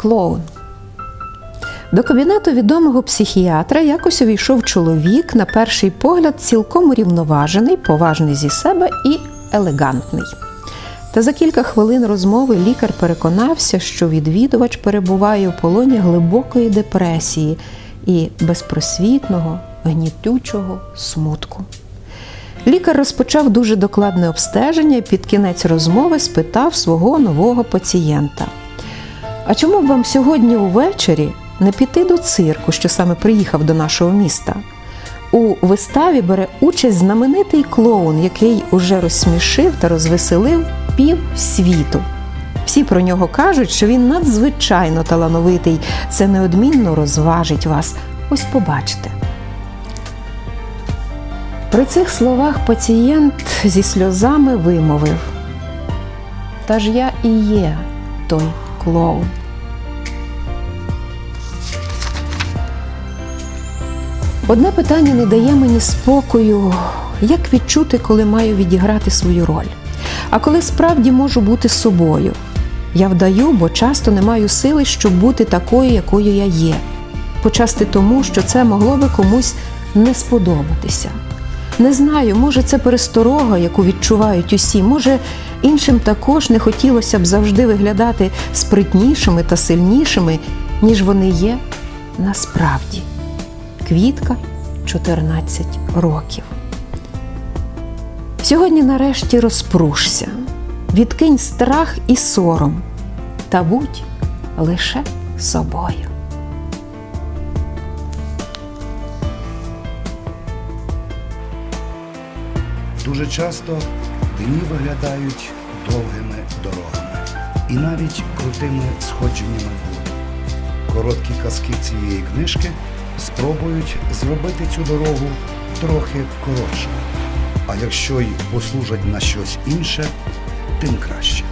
клоун. До кабінету відомого психіатра якось увійшов чоловік, на перший погляд, цілком урівноважений, поважний зі себе і елегантний. Та за кілька хвилин розмови лікар переконався, що відвідувач перебуває у полоні глибокої депресії і безпросвітного, гнітючого смутку. Лікар розпочав дуже докладне обстеження і під кінець розмови спитав свого нового пацієнта. А чому б вам сьогодні увечері не піти до цирку, що саме приїхав до нашого міста? У виставі бере участь знаменитий клоун, який уже розсмішив та розвеселив пів світу. Всі про нього кажуть, що він надзвичайно талановитий. Це неодмінно розважить вас. Ось побачите. При цих словах пацієнт зі сльозами вимовив: Та ж я і є той клоун. Одне питання не дає мені спокою, як відчути, коли маю відіграти свою роль, а коли справді можу бути собою. Я вдаю, бо часто не маю сили, щоб бути такою, якою я є. Почасти тому, що це могло би комусь не сподобатися. Не знаю, може, це пересторога, яку відчувають усі. Може, іншим також не хотілося б завжди виглядати спритнішими та сильнішими, ніж вони є насправді. Квітка 14 років. Сьогодні нарешті розпрушся, відкинь страх і сором та будь лише собою. Дуже часто дні виглядають довгими дорогами і навіть крутими сходженнями воду. Короткі казки цієї книжки спробують зробити цю дорогу трохи коротшою. А якщо й послужать на щось інше, тим краще.